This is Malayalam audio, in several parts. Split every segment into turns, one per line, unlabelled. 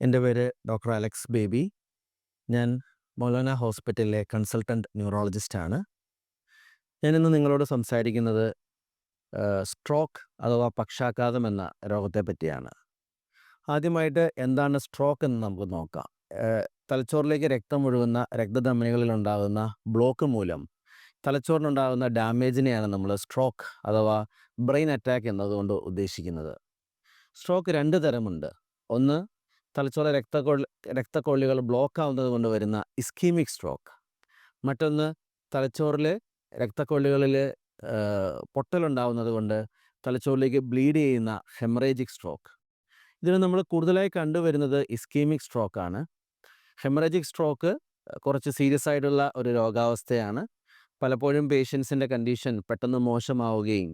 എന്റെ പേര് ഡോക്ടർ അലക്സ് ബേബി. ഞാൻ മൗലാന ഹോസ്പിറ്റലിലെ കൺസൾട്ടന്റ് ന്യൂറോളജിസ്റ്റാണ്. ഞാനിന്ന് നിങ്ങളോട് സംസാരിക്കുന്നത് സ്ട്രോക്ക് അഥവാ പക്ഷാഘാതം എന്ന രോഗത്തെ പറ്റിയാണ്. ആദ്യമായിട്ട് എന്താണ് സ്ട്രോക്ക് എന്ന് നമുക്ക് നോക്കാം. തലച്ചോറിലേക്ക് രക്തം ഒഴുകുന്ന രക്തധമനികളിൽ ഉണ്ടാകുന്ന ബ്ലോക്ക് മൂലം തലച്ചോറിനുണ്ടാകുന്ന ഡാമേജിനെയാണ് നമ്മൾ സ്ട്രോക്ക് അഥവാ ബ്രെയിൻ അറ്റാക്ക് എന്നതുകൊണ്ട് ഉദ്ദേശിക്കുന്നത്. സ്ട്രോക്ക് രണ്ട് തരമുണ്ട്. ഒന്ന് തലച്ചോറിലെ രക്തക്കൊഴൽ രക്തക്കൊള്ളികൾ ബ്ലോക്ക് ആവുന്നത് കൊണ്ട് വരുന്ന ഇസ്കീമിക് സ്ട്രോക്ക്. മറ്റൊന്ന് തലച്ചോറിൽ രക്തക്കൊള്ളികളിൽ പൊട്ടലുണ്ടാവുന്നത് കൊണ്ട് തലച്ചോറിലേക്ക് ബ്ലീഡ് ചെയ്യുന്ന ഹെമറേജിക് സ്ട്രോക്ക്. ഇതിന് നമ്മൾ കൂടുതലായി കണ്ടുവരുന്നത് ഇസ്കീമിക് സ്ട്രോക്കാണ് ഹെമറേജിക് സ്ട്രോക്ക് കുറച്ച് സീരിയസ് ആയിട്ടുള്ള ഒരു രോഗാവസ്ഥയാണ്. പലപ്പോഴും പേഷ്യൻസിന്റെ കണ്ടീഷൻ പെട്ടെന്ന് മോശമാവുകയും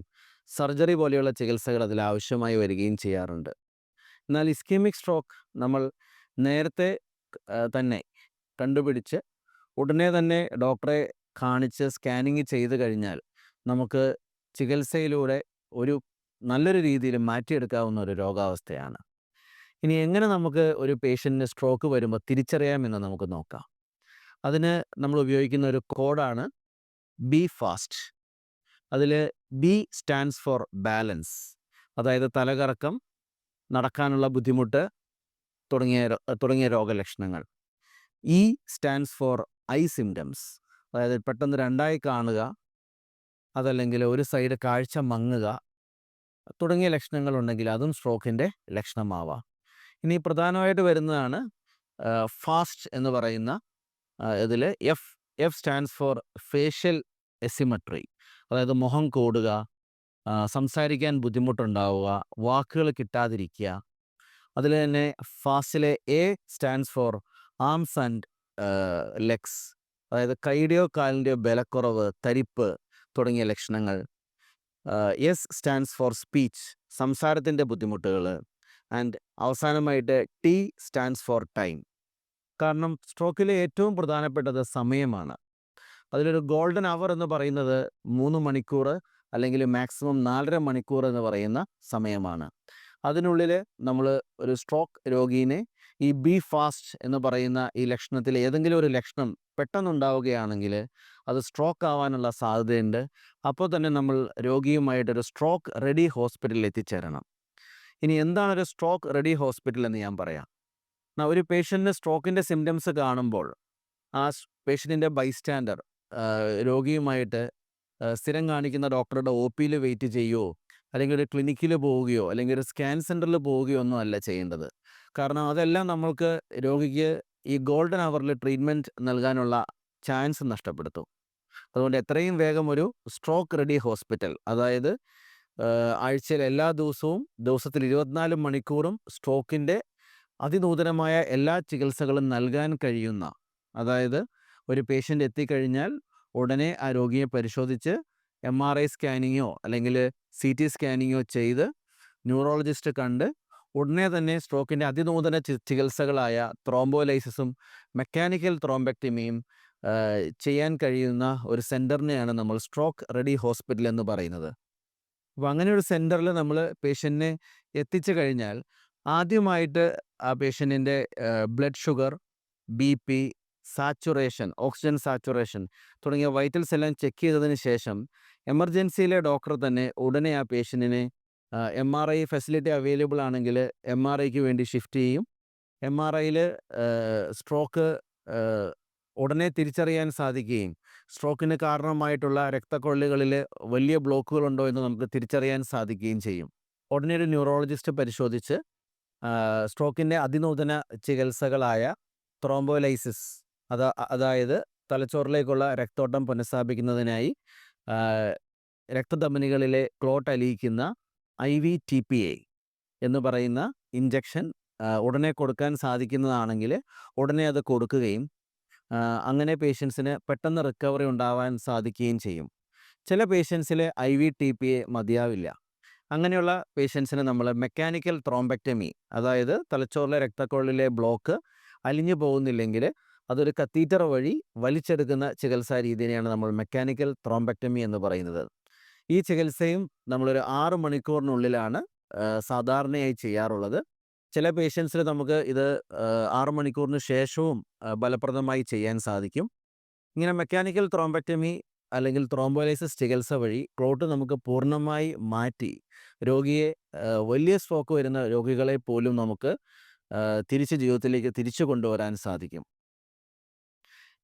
സർജറി പോലെയുള്ള ചികിത്സകൾ അതിൽ ആവശ്യമായി വരികയും ചെയ്യാറുണ്ട്. എന്നാൽ ഇസ്കീമിക് സ്ട്രോക്ക് നമ്മൾ നേരത്തെ തന്നെ കണ്ടുപിടിച്ച് ഉടനെ തന്നെ ഡോക്ടറെ കാണിച്ച് സ്കാനിങ് ചെയ്ത് കഴിഞ്ഞാൽ നമുക്ക് ചികിത്സയിലൂടെ ഒരു നല്ലൊരു രീതിയിൽ മാറ്റിയെടുക്കാവുന്ന ഒരു രോഗാവസ്ഥയാണ്. ഇനി എങ്ങനെ നമുക്ക് ഒരു പേഷ്യന്റിന് സ്ട്രോക്ക് വരുമ്പോൾ തിരിച്ചറിയാമെന്ന് നമുക്ക് നോക്കാം. അതിന് നമ്മൾ ഉപയോഗിക്കുന്ന ഒരു കോഡാണ് ബി ഫാസ്റ്റ്. അതിൽ ബി സ്റ്റാൻഡ്സ് ഫോർ ബാലൻസ്. അതായത് തലകറക്കം, നടക്കാനുള്ള ബുദ്ധിമുട്ട് തുടങ്ങിയ തുടങ്ങിയ രോഗലക്ഷണങ്ങൾ. E stands for eye symptoms അതായത് പെട്ടെന്ന് രണ്ടായി കാണുക, അതല്ലെങ്കിൽ ഒരു സൈഡ് കാഴ്ച മങ്ങുക തുടങ്ങിയ ലക്ഷണങ്ങൾ ഉണ്ടെങ്കിൽ അതും സ്ട്രോക്കിന്റെ ലക്ഷണമാവാം. ഇനി പ്രധാനമായിട്ട് വരുന്നതാണ് ഫാസ്റ്റ് എന്ന് പറയുന്ന ഇതിൽ F F stands for facial asymmetry. അതായത് മുഖം കോടുക, സംസാരിക്കാൻ ബുദ്ധിമുട്ടുണ്ടാവുക, വാക്കുകൾ കിട്ടാതിരിക്കുക. അതിൽ തന്നെ ഫാസിലെ A stands for arms and legs. അതായത് കൈയുടെയോ കാലിന്റെയോ ബലക്കുറവ്, തരിപ്പ് തുടങ്ങിയ ലക്ഷണങ്ങൾ. S stands for speech. സംസാരത്തിന്റെ ബുദ്ധിമുട്ടുകൾ. ആൻഡ് അവസാനമായിട്ട് ടി സ്റ്റാൻഡ്സ് ഫോർ ടൈം. കാരണം സ്ട്രോക്കിലെ ഏറ്റവും പ്രധാനപ്പെട്ടത് സമയമാണ്. അതിലൊരു ഗോൾഡൻ അവർ എന്ന് പറയുന്നത് മൂന്ന് മണിക്കൂർ അല്ലെങ്കിൽ മാക്സിമം നാലര മണിക്കൂർ എന്ന് പറയുന്ന സമയമാണ്. അതിനുള്ളിൽ നമ്മൾ ഒരു സ്ട്രോക്ക് രോഗീനെ ഈ ബി ഫാസ്റ്റ് എന്ന് പറയുന്ന ഈ ലക്ഷണത്തിൽ ഏതെങ്കിലും ഒരു ലക്ഷണം പെട്ടെന്നുണ്ടാവുകയാണെങ്കിൽ അത് സ്ട്രോക്ക് ആവാനുള്ള സാധ്യതയുണ്ട്. അപ്പോൾ തന്നെ നമ്മൾ രോഗിയുമായിട്ടൊരു സ്ട്രോക്ക് റെഡി ഹോസ്പിറ്റലിൽ എത്തിച്ചേരണം. ഇനി എന്താണ് ഒരു സ്ട്രോക്ക് റെഡി ഹോസ്പിറ്റൽ എന്ന് ഞാൻ പറയാം. എന്നാൽ ഒരു പേഷ്യന്റിന് സ്ട്രോക്കിന്റെ സിംറ്റംസ് കാണുമ്പോൾ ആ പേഷ്യന്റിന്റെ ബൈസ്റ്റാൻഡർ രോഗിയുമായിട്ട് സ്ഥിരം കാണിക്കുന്ന ഡോക്ടറുടെ ഒ പിയിൽ വെയിറ്റ് ചെയ്യുകയോ അല്ലെങ്കിൽ ഒരു ക്ലിനിക്കിൽ പോവുകയോ അല്ലെങ്കിൽ ഒരു സ്കാൻ സെന്ററിൽ പോവുകയോ ഒന്നും അല്ല ചെയ്യേണ്ടത്. കാരണം അതെല്ലാം നമ്മൾക്ക് രോഗിക്ക് ഈ ഗോൾഡൻ അവറിൽ ട്രീറ്റ്മെന്റ് നൽകാനുള്ള ചാൻസ് നഷ്ടപ്പെടുത്തും. അതുകൊണ്ട് എത്രയും വേഗം ഒരു സ്ട്രോക്ക് റെഡി ഹോസ്പിറ്റൽ അതായത് ആഴ്ചയിൽ എല്ലാ ദിവസവും ദിവസത്തിൽ 24 മണിക്കൂറും സ്ട്രോക്കിന്റെ അതിനൂതനമായ എല്ലാ ചികിത്സകളും നൽകാൻ കഴിയുന്ന അതായത് ഒരു പേഷ്യന്റ് എത്തിക്കഴിഞ്ഞാൽ ഉടനെ ആ രോഗിയെ പരിശോധിച്ച് എം ആർ ഐ സ്കാനിങ്ങോ അല്ലെങ്കിൽ സി ടി സ്കാനിങ്ങോ ചെയ്ത് ന്യൂറോളജിസ്റ്റ് കണ്ട് ഉടനെ തന്നെ സ്ട്രോക്കിന്റെ അതിനൂതന ചികിത്സകളായ ത്രോംബോലൈസിസും മെക്കാനിക്കൽ ത്രോംബെക്ടമിയും ചെയ്യാൻ കഴിയുന്ന ഒരു സെന്ററിനെയാണ് നമ്മൾ സ്ട്രോക്ക് റെഡി ഹോസ്പിറ്റൽ എന്ന് പറയുന്നത്. അപ്പോൾ അങ്ങനെ ഒരു സെന്ററിൽ നമ്മൾ പേഷ്യന്റിനെ എത്തിച്ചു കഴിഞ്ഞാൽ ആദ്യമായിട്ട് ആ പേഷ്യന്റിന്റെ blood sugar, BP, saturation, oxygen saturation തുടങ്ങിയ വൈറ്റൽസ് എല്ലാം ചെക്ക് ചെയ്തതിന് ശേഷം എമർജൻസിയിലെ ഡോക്ടർ തന്നെ ഉടനെ ആ പേഷ്യന്റിനെ M R I facility available ആണെങ്കിൽ എം ആർ ഐക്ക് വേണ്ടി ഷിഫ്റ്റ് ചെയ്യും. എം ആർ ഐയിൽ സ്ട്രോക്ക് ഉടനെ തിരിച്ചറിയാൻ സാധിക്കുകയും സ്ട്രോക്കിന് കാരണമായിട്ടുള്ള രക്തക്കൊള്ളികളിൽ വലിയ ബ്ലോക്കുകൾ ഉണ്ടോ എന്ന് നമുക്ക് തിരിച്ചറിയാൻ സാധിക്കുകയും ചെയ്യും. ഉടനെ ഒരു ന്യൂറോളജിസ്റ്റ് പരിശോധിച്ച് സ്ട്രോക്കിന്റെ അതിനൂതന ചികിത്സകളായ ത്രോംബോലൈസിസ് അതാ അതായത് തലച്ചോറിലേക്കുള്ള രക്തോട്ടം പുനഃസ്ഥാപിക്കുന്നതിനായി രക്തധമനികളിലെ clot അലിയിക്കുന്ന I V T P A എന്ന് പറയുന്ന ഇഞ്ചക്ഷൻ ഉടനെ കൊടുക്കാൻ സാധിക്കുന്നതാണെങ്കിൽ ഉടനെ അത് കൊടുക്കുകയും അങ്ങനെ പേഷ്യൻസിന് പെട്ടെന്ന് റിക്കവറി ഉണ്ടാവാൻ സാധിക്കുകയും ചെയ്യും. ചില പേഷ്യൻസിൽ എ മതിയാവില്ല. അങ്ങനെയുള്ള പേഷ്യൻസിന് നമ്മൾ മെക്കാനിക്കൽ ത്രോംബെക്റ്റമി അതായത് തലച്ചോറിലെ രക്തക്കൊള്ളിലെ ബ്ലോക്ക് അലിഞ്ഞു പോകുന്നില്ലെങ്കിൽ അതൊരു കത്തീറ്റർ വഴി വലിച്ചെടുക്കുന്ന ചികിത്സാ രീതിയാണ് നമ്മൾ മെക്കാനിക്കൽ ത്രോംബക്ടമി എന്ന് പറയുന്നത്. ഈ ചികിത്സയും നമ്മളൊരു ആറ് മണിക്കൂറിനുള്ളിലാണ് സാധാരണയായി ചെയ്യാറുള്ളത്. ചില പേഷ്യൻസിൽ നമുക്ക് ഇത് ആറ് 6 മണിക്കൂറിന് ശേഷവും ഫലപ്രദമായി ചെയ്യാൻ സാധിക്കും. ഇങ്ങനെ മെക്കാനിക്കൽ ത്രോംബക്ടമി അല്ലെങ്കിൽ ത്രോംബോലൈസിസ് ചികിത്സ വഴി ക്ലോട്ട് നമുക്ക് പൂർണമായി മാറ്റി രോഗിയെ വലിയ സ്ട്രോക്ക് വരുന്ന രോഗികളെ പോലും നമുക്ക് തിരിച്ച് ജീവിതത്തിലേക്ക് തിരിച്ചു കൊണ്ടുവരാൻ സാധിക്കും.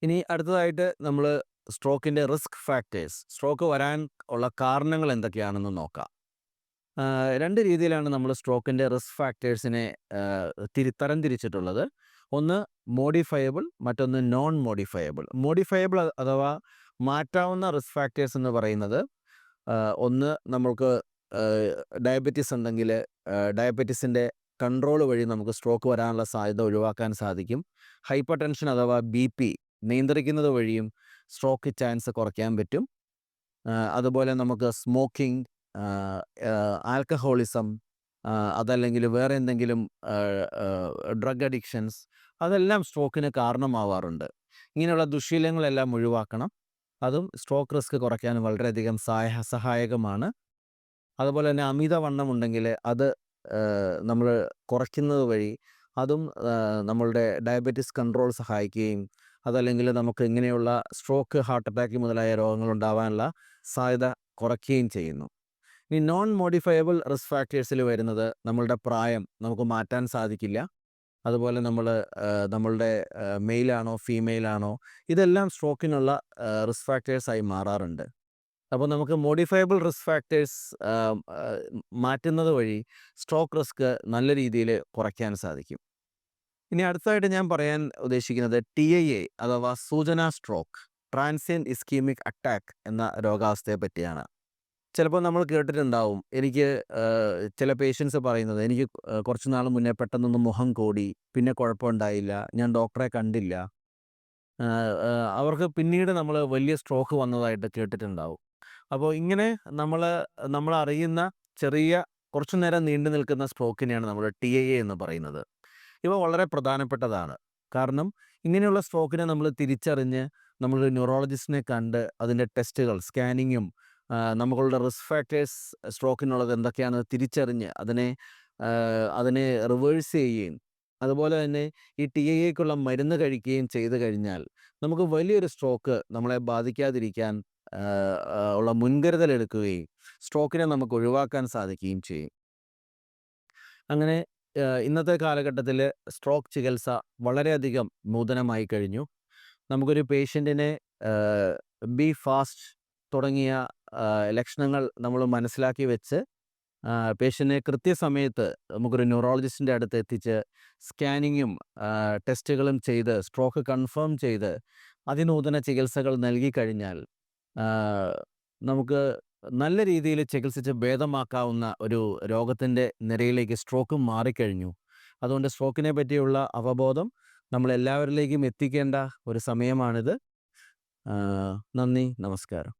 ഇനി അടുത്തതായിട്ട് നമ്മൾ സ്ട്രോക്കിന്റെ റിസ്ക് ഫാക്ടേഴ്സ് സ്ട്രോക്ക് വരാൻ ഉള്ള കാരണങ്ങൾ എന്തൊക്കെയാണെന്ന് നോക്കാം. രണ്ട് രീതിയിലാണ് നമ്മൾ സ്ട്രോക്കിന്റെ റിസ്ക് ഫാക്ടേഴ്സിനെ തിരി തരംതിരിച്ചിട്ടുള്ളത്. ഒന്ന് മോഡിഫയബിൾ മറ്റൊന്ന് നോൺ മോഡിഫയബിൾ. മോഡിഫയബിൾ അഥവാ മാറ്റാവുന്ന റിസ്ക് ഫാക്ടേഴ്സ് എന്ന് പറയുന്നത് ഒന്ന് നമ്മൾക്ക് ഡയബറ്റീസ് ഉണ്ടെങ്കിൽ ഡയബറ്റീസിന്റെ കൺട്രോൾ വഴി നമുക്ക് സ്ട്രോക്ക് വരാനുള്ള സാധ്യത ഒഴിവാക്കാൻ സാധിക്കും. ഹൈപ്പർ ടെൻഷൻ അഥവാ ബിപി നിയന്ത്രിക്കുന്നത് വഴിയും സ്ട്രോക്ക് ചാൻസ് കുറയ്ക്കാൻ പറ്റും. അതുപോലെ നമുക്ക് സ്മോക്കിംഗ്, ആൽക്കഹോളിസം അതല്ലെങ്കിൽ വേറെ എന്തെങ്കിലും ഡ്രഗ് അഡിക്ഷൻസ് അതെല്ലാം സ്ട്രോക്കിന് കാരണമാവാറുണ്ട്. ഇങ്ങനെയുള്ള ദുശീലങ്ങളെല്ലാം ഒഴിവാക്കണം. അതും സ്ട്രോക്ക് റിസ്ക് കുറയ്ക്കാൻ വളരെയധികം സഹായ സഹായകമാണ്. അതുപോലെ തന്നെ അമിതവണ്ണം ഉണ്ടെങ്കിൽ അത് നമ്മൾ കുറയ്ക്കുന്നത് വഴി അതും നമ്മളുടെ ഡയബറ്റിസ് കൺട്രോൾ സഹായിക്കുകയും അതല്ലെങ്കിൽ നമുക്ക് ഇങ്ങനെയുള്ള സ്ട്രോക്ക്, ഹാർട്ട് അറ്റാക്ക് മുതലായ രോഗങ്ങൾ ഉണ്ടാവാനുള്ള സാധ്യത കുറയ്ക്കുകയും ചെയ്യുന്നു. ഇനി നോൺ മോഡിഫയബിൾ റിസ്ക് ഫാക്ടേഴ്സിൽ വരുന്നത് നമ്മളുടെ പ്രായം നമുക്ക് മാറ്റാൻ സാധിക്കില്ല. അതുപോലെ നമ്മൾ നമ്മളുടെ മെയിലാണോ ഫീമെയിലാണോ ഇതെല്ലാം സ്ട്രോക്കിനുള്ള റിസ്ക് ഫാക്ടേഴ്സായി മാറാറുണ്ട്. അപ്പോൾ നമുക്ക് മോഡിഫയബിൾ റിസ്ക് ഫാക്ടേഴ്സ് മാറ്റുന്നത് വഴി സ്ട്രോക്ക് റിസ്ക് നല്ല രീതിയിൽ കുറയ്ക്കാൻ സാധിക്കും. ഇനി അടുത്തതായിട്ട് ഞാൻ പറയാൻ ഉദ്ദേശിക്കുന്നത് ടി ഐ എ അഥവാ സൂചന സ്ട്രോക്ക് ട്രാൻസിയൻ ഇസ്കീമിക് അറ്റാക്ക് എന്ന രോഗാവസ്ഥയെ പറ്റിയാണ്. ചിലപ്പോൾ നമ്മൾ കേട്ടിട്ടുണ്ടാവും. എനിക്ക് ചില പേഷ്യൻസ് പറയുന്നത് എനിക്ക് കുറച്ച് നാൾ മുന്നേ പെട്ടെന്നൊന്ന് മുഖം കൂടി പിന്നെ കുഴപ്പമുണ്ടായില്ല. ഞാൻ ഡോക്ടറെ കണ്ടില്ല. അവർക്ക് പിന്നീട് നമ്മൾ വലിയ സ്ട്രോക്ക് വന്നതായിട്ട് കേട്ടിട്ടുണ്ടാവും. അപ്പോൾ ഇങ്ങനെ നമ്മൾ നമ്മൾ അറിയുന്ന ചെറിയ കുറച്ചു നേരം നീണ്ടു നിൽക്കുന്ന സ്ട്രോക്കിനെയാണ് നമ്മൾ ടിഐഎ എന്ന് പറയുന്നത്. ഇവ വളരെ പ്രധാനപ്പെട്ടതാണ്. കാരണം ഇങ്ങനെയുള്ള സ്ട്രോക്കിനെ നമ്മൾ തിരിച്ചറിഞ്ഞ് നമ്മളൊരു ന്യൂറോളജിസ്റ്റിനെ കണ്ട് അതിന്റെ ടെസ്റ്റുകൾ സ്കാനിങ്ങും നമ്മളുടെ റിസ്ക് ഫാക്ടേഴ്സ് സ്ട്രോക്കിനുള്ളത് എന്തൊക്കെയാണെന്ന് തിരിച്ചറിഞ്ഞ് അതിനെ അതിനെ റിവേഴ്സ് ചെയ്യുകയും അതുപോലെ തന്നെ ഈ ടി എക്കുള്ള മരുന്ന് കഴിക്കുകയും ചെയ്തു കഴിഞ്ഞാൽ നമുക്ക് വലിയൊരു സ്ട്രോക്ക് നമ്മളെ ബാധിക്കാതിരിക്കാൻ ഉള്ള മുൻകരുതൽ എടുക്കുകയും സ്ട്രോക്കിനെ നമുക്ക് ഒഴിവാക്കാൻ സാധിക്കുകയും ചെയ്യും. അങ്ങനെ ഇന്നത്തെ കാലഘട്ടത്തിൽ സ്ട്രോക്ക് ചികിത്സ വളരെയധികം നൂതനമായി കഴിഞ്ഞു. നമുക്കൊരു പേഷ്യന്റിനെ ബി ഫാസ്റ്റ് തുടങ്ങിയ ലക്ഷണങ്ങൾ നമ്മൾ മനസ്സിലാക്കി വെച്ച് ആഹ്, പേഷ്യന്റിനെ കൃത്യസമയത്ത് നമുക്കൊരു ന്യൂറോളജിസ്റ്റിന്റെ അടുത്ത് എത്തിച്ച് സ്കാനിങ്ങും ടെസ്റ്റുകളും ചെയ്ത് സ്ട്രോക്ക് കൺഫേം ചെയ്ത് അതിനൂതന ചികിത്സകൾ നൽകി കഴിഞ്ഞാൽ നമുക്ക് നല്ല രീതിയിൽ ചികിത്സിച്ച് ഭേദമാക്കാവുന്ന ഒരു രോഗത്തിന്റെ നിരയിലേക്ക് സ്ട്രോക്ക് മാറിക്കഴിഞ്ഞു. അതുകൊണ്ട് സ്ട്രോക്കിനെ പറ്റിയുള്ള അവബോധം നമ്മളെല്ലാവരിലേക്കും എത്തിക്കേണ്ട ഒരു സമയമാണിത്. നന്ദി, നമസ്കാരം.